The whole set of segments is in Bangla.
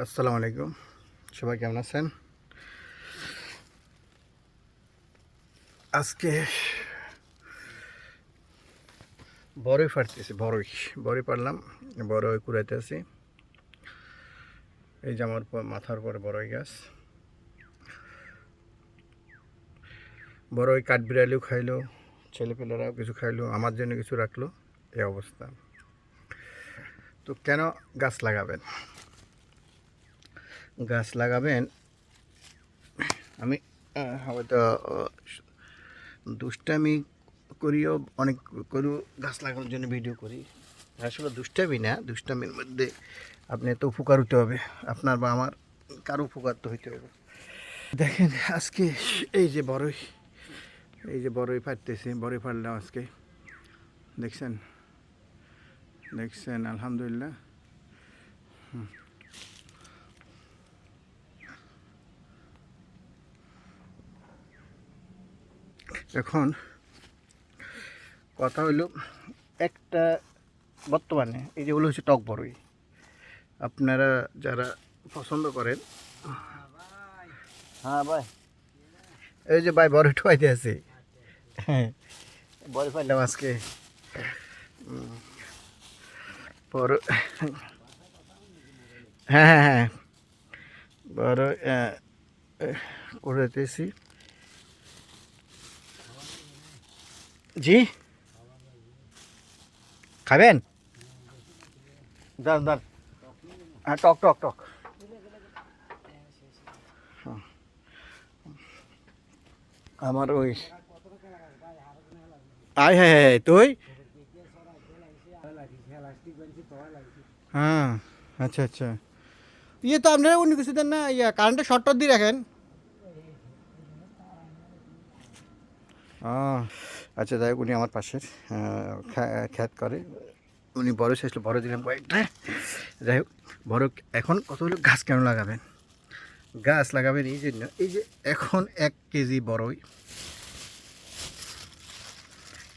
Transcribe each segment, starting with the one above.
আসসালামু আলাইকুম। সবাই কেমন আছেন? আজকে বড়ই ফাটতেছি বড়ই বড়ই পারলাম বড়ই কুড়াইতে আছি। এই যে আমার মাথার উপরে বড়ই গাছ। বড়ই কাঠবিড়ালিও খাইলো, ছেলেপেলেরাও কিছু খাইলো, আমার জন্য কিছু রাখল, এই অবস্থা। তো কেন গাছ লাগাবেন? গাছ লাগাবেন। আমি হয়তো দুষ্টামি করিও, অনেক করিও গাছ লাগানোর জন্য ভিডিও করি। আসলে দুষ্টামি না, দুষ্টামির মধ্যে আপনি তো উপকার হতে হবে। আপনার বা আমার কারও উপকার তো হইতে হবে। দেখেন, আজকে এই যে বড়ই এই যে বড়ই ফাটতেছে বড়ই ফাটলাম আজকে। দেখছেন? দেখছেন, আলহামদুলিল্লাহ। এখন কথা হইল একটা বর্তমানে এই যেগুলো হচ্ছে টক বড়ই আপনারা যারা পছন্দ করেন হ্যাঁ ভাই। এই যে ভাই বড় ঠুয়াইতে আছে। হ্যাঁ। বড় পাইলাম আজকে। বড় হ্যাঁ হ্যাঁ হ্যাঁ। বড় করেতেছি। জি। খাবেন? দাঁড় দাঁড় হ্যাঁ টক টক টক। আমার ওই আয় হ্যাঁ হ্যাঁ তুই? হ্যাঁ আচ্ছা আচ্ছা। ইয়ে তো আপনারা অন্য কিছু দেন না ইয়া কারেন্টের শর্ট টট দিয়ে রাখেন। আহ, আচ্ছা যাই উনি আমার পাশের খ্যাত করে। উনি বড় শেষ, বড় দিলেন কয়েকটা যাই হোক, বড়, এখন কত হলো গাছ কেন লাগাবেন? গাছ লাগাবেন এই জন্য, এই যে এখন এক কেজি বড়ই।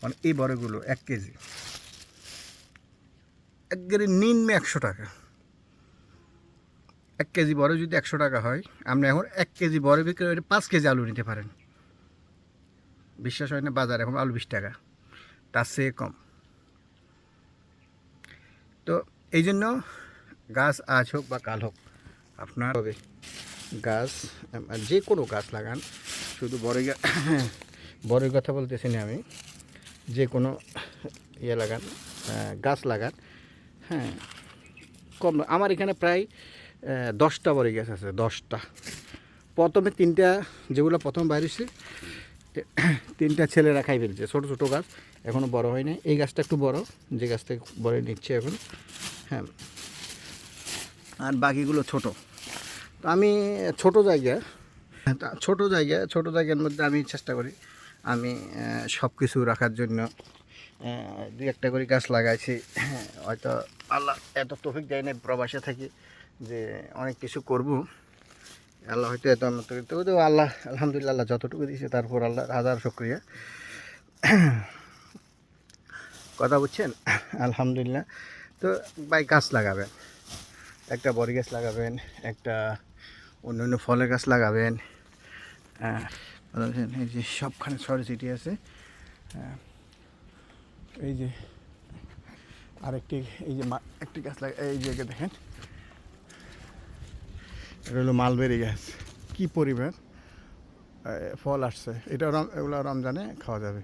মানে এই বড়গুলো এক কেজি। একবারে নিম্নে একশো টাকা। এক কেজি বড় যদি একশো টাকা হয় আপনি এখন এক কেজি বড় বিক্রি করে পাঁচ কেজি আলু নিতে পারেন। বিশ্বাস হয় না, বাজার এখন আলু বিশ টাকা। তার চেয়ে কম। তো এই জন্য গাছ আজ হোক বা কাল হোক, আপনার হবে। গাছ যে কোনো গাছ লাগান। শুধু বড় বড়ই কথা বলতেছি না আমি। যে কোনো ইয়ে লাগান গাছ লাগান। হ্যাঁ কম আমার এখানে প্রায় দশটা বড়ই গাছ আছে, দশটা। প্রথমে তিনটা, যেগুলো প্রথম বাইরেছে তিনটা ছেলেরা খাই ফেলছে, ছোটো ছোটো গাছ এখনও বড় হয় নাই এই গাছটা একটু বড়, যে গাছটা বড় নিচ্ছে এখন হ্যাঁ। আর বাকিগুলো ছোট। তো আমি ছোট জায়গা ছোট জায়গা ছোট জায়গার মধ্যে আমি চেষ্টা করি, আমি সব কিছু রাখার জন্য দু একটা করে গাছ লাগাইছি হয়তো আল্লাহ এত তফিক দেয় না প্রবাসে থাকি, যে অনেক কিছু করব। আল্লাহ হয়তো এত উন্নত করতে তো আল্লাহ আলহামদুলিল্লাহ আল্লাহ যতটুকু দিয়েছে তারপর আল্লাহ হাজার শুক্রিয়া। কথা বুঝছেন? আলহামদুলিল্লাহ। তো বাই গাছ লাগাবেন। একটা বড়ি গাছ লাগাবেন একটা অন্য অন্য ফলের গাছ লাগাবেন। হ্যাঁ? এই যে সবখানে ছড়ে ছিটি আছে। হ্যাঁ, এই যে আরেকটি এই যে একটি গাছ লাগা এই যে দেখেন। এটা হলো মালবেরি গাছ। কী পরিমাণ? ফল আসছে। এটা এগুলো রমজানে খাওয়া যাবে।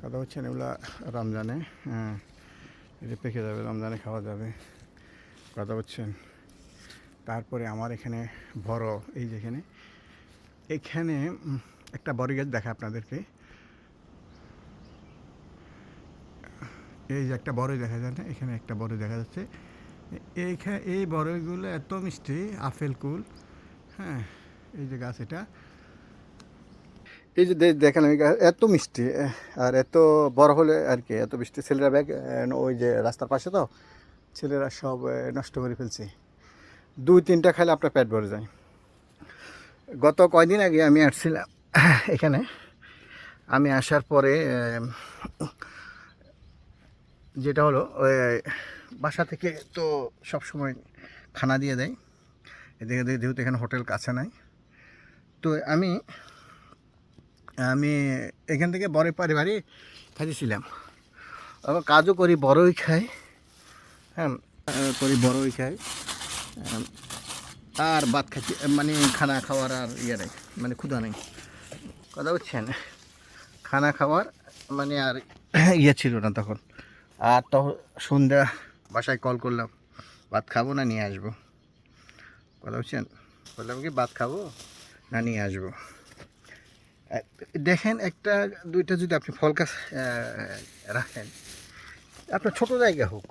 কথা হচ্ছেন এগুলো রমজানে হ্যাঁ এটা পেকে যাবে, রমজানে খাওয়া যাবে। কথা হচ্ছেন তারপরে আমার এখানে বড়, এই যেখানে এখানে। একটা বড় গাছ দেখা আপনাদেরকে। এই যে একটা বড়ই দেখা যায় না এখানে একটা বড় দেখা যাচ্ছে। এইখানে এই বড়ইগুলো এত মিষ্টি, আপেল কুল হ্যাঁ এই যে গাছ এটা। এই যে দেখেন গাছ এত মিষ্টি আর এত বড় হলে আর কি, এত মিষ্টি। ছেলেরা ব্যাগ ওই যে রাস্তার পাশে তো, ছেলেরা সব নষ্ট করে ফেলছে। দুই, তিনটা খাইলে আপনার পেট ভরে যায়। গত কয়দিন আগে আমি আসছিলাম, এখানে। আমি আসার পরে যেটা হলো বাসা থেকে তো সব সময় খানা দিয়ে দেয়। এদিকে যেহেতু এখানে হোটেল কাছে নাই। তো আমি আমি এখান থেকে বড় পারিবারি খাইছিলাম আবার কাজও করি, বড়ই খাই। হ্যাঁ করি, বড়ই খাই। আর ভাত খাচ্ছি মানে খানা খাওয়ার আর ইয়ে নেই মানে ক্ষুধা নেই। কথা বুঝছেন? খানা খাওয়ার মানে আর ইয়ে ছিল না তখন। আর তখন সন্ধ্যা বাসায় কল করলাম, ভাত খাব না নিয়ে আসব? কথা বলছেন? বললাম কি, ভাত খাব না নিয়ে আসব? দেখেন একটা, দুইটা যদি আপনি ফল গাছ রাখেন, আপনার ছোট জায়গা হোক,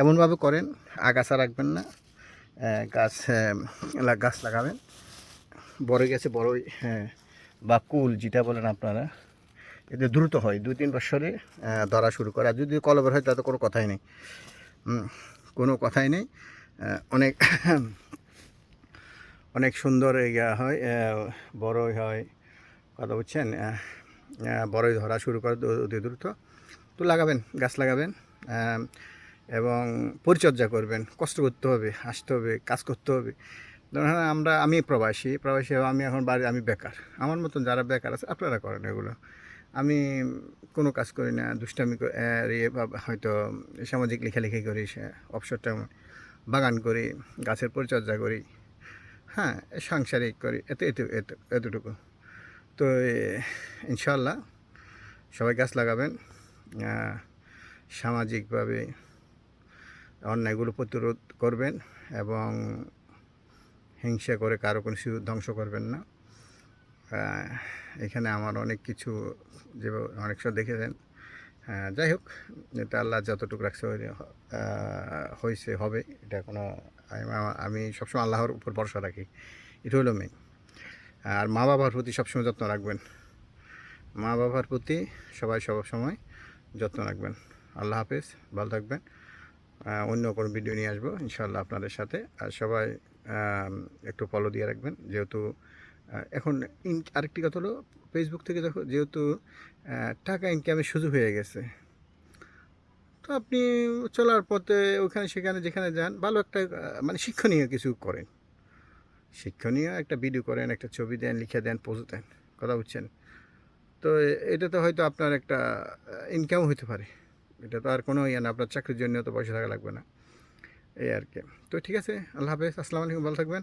এমনভাবে করেন, আগাছা রাখবেন না গাছ গাছ লাগাবেন, বড় গেছে বড়ই হ্যাঁ বা কুল, যেটা বলেন আপনারা এতে দ্রুত হয় দুই তিন বছরে ধরা শুরু করে। আর যদি কলবের হয় তাতে কোনো কথাই নেই। কোনো কথাই নেই। অনেক অনেক সুন্দর ইয়া হয় বড়ই হয়। কথা বুঝছেন? বড়ই ধরা শুরু করে অতি দ্রুত। তো লাগাবেন গাছ লাগাবেন এবং পরিচর্যা করবেন। কষ্ট করতে হবে আসতে হবে কাজ করতে হবে। ধরুন হ্যাঁ, আমরা আমি প্রবাসী প্রবাসী আমি এখন বাড়ি আমি বেকার। আমার মতন যারা বেকার আছে আপনারা করেন এগুলো। আমি কোনো কাজ করি না, দুষ্টামি ইয়ে বা হয়তো সামাজিক লেখালেখি করি অবসর টাইম বাগান করি, গাছের পরিচর্যা করি হ্যাঁ সাংসারিক করি, এত এত এত, এতটুকু। তো ইনশাল্লাহ সবাই গাছ লাগাবেন সামাজিকভাবে অন্যায়গুলো প্রতিরোধ করবেন এবং হিংসা করে কারও কোনো কিছু ধ্বংস করবেন না। এখানে আমার অনেক কিছু যে অনেক সব দেখেছেন। যাই হোক, এটা আল্লাহ যতটুকু রাখছে হয়েছে হবে। এটা কোনো, আমি- সবসময় আল্লাহর উপর ভরসা রাখি। এটা হলো মেন আর মা বাবার প্রতি সবসময় যত্ন রাখবেন। মা বাবার প্রতি সবাই সব সময় যত্ন রাখবেন। আল্লাহ হাফেজ, ভালো থাকবেন। অন্য কোনো ভিডিও নিয়ে আসব ইনশাল্লাহ আপনাদের সাথে। আর সবাই একটু ফলো দিয়ে রাখবেন। যেহেতু এখন আরেকটি কথা হলো ফেসবুক থেকে দেখো, যেহেতু টাকা ইনকামের সুযোগ হয়ে গেছে, তো আপনি চলার পথে ওখানে, সেখানে, যেখানে যান, ভালো একটা মানে শিক্ষণীয় কিছু করেন। শিক্ষণীয় একটা ভিডিও করেন, একটা ছবি দেন, লিখে দেন পোজ দেন, কথা বুঝছেন? তো এটাতে হয়তো আপনার একটা ইনকাম হতে পারে। এটা তো আর কোনো ইয়ে না, আপনার চাকরির জন্য তো পয়সা থাকা লাগবে না। এই আর কি। তো ঠিক আছে, আল্লাহ হাফেজ, আসসালামু আলাইকুম, ভালো থাকবেন।